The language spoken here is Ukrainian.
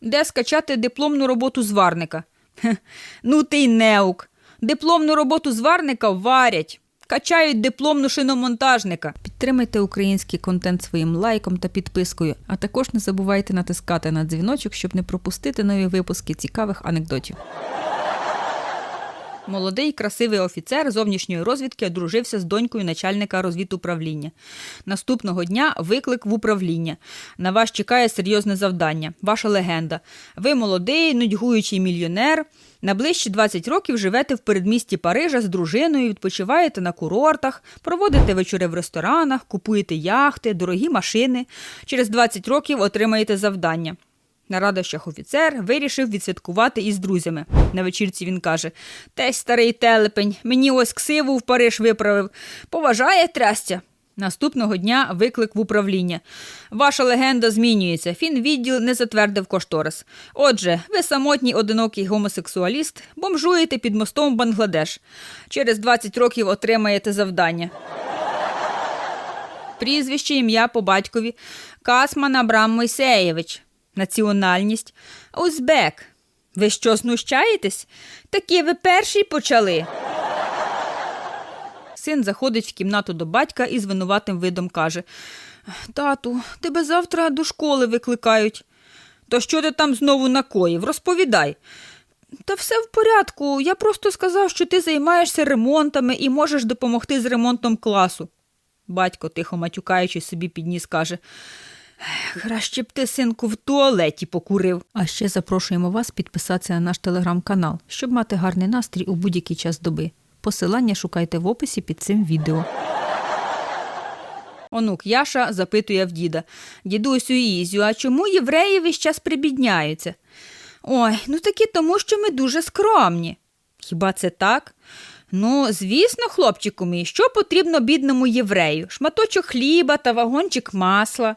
Де скачати дипломну роботу зварника? Ну ти й неук. Дипломну роботу зварника варять. Качають дипломну шиномонтажника. Підтримайте український контент своїм лайком та підпискою, а також не забувайте натискати на дзвіночок, щоб не пропустити нові випуски цікавих анекдотів. Молодий красивий офіцер зовнішньої розвідки одружився з донькою начальника розвідуправління. Наступного дня виклик в управління. На вас чекає серйозне завдання. Ваша легенда. Ви молодий, нудьгуючий мільйонер. На ближчі 20 років живете в передмісті Парижа з дружиною, відпочиваєте на курортах, проводите вечори в ресторанах, купуєте яхти, дорогі машини. Через 20 років отримаєте завдання. На радощах офіцер вирішив відсвяткувати із друзями. На вечірці він каже: Тесь старий телепень, мені ось ксиву в Париж виправив. Поважає трястя. Наступного дня виклик в управління. Ваша легенда змінюється. Фінвідділ не затвердив кошторис. Отже, ви самотній одинокий гомосексуаліст, бомжуєте під мостом Бангладеш. Через 20 років отримаєте завдання. Прізвище, ім'я по батькові Касман Абрам Мойсеєвич. Національність Узбек. Ви що, знущаєтесь? Такі ви перший почали. Син заходить в кімнату до батька і з винуватим видом каже: Тату, тебе завтра до школи викликають. То що ти там знову накоїв? Розповідай. Та все в порядку. Я просто сказав, що ти займаєшся ремонтами і можеш допомогти з ремонтом класу. Батько, тихо матюкаючи, собі підніс, каже. Краще б ти, синку, в туалеті покурив. А ще запрошуємо вас підписатися на наш телеграм-канал, щоб мати гарний настрій у будь-який час доби. Посилання шукайте в описі під цим відео. Онук Яша запитує в діда Дідусю Ізю, а чому євреї весь час прибідняються? Ой, ну таки тому, що ми дуже скромні. Хіба це так? Ну, звісно, хлопчику мій, що потрібно бідному єврею? Шматочок хліба та вагончик масла.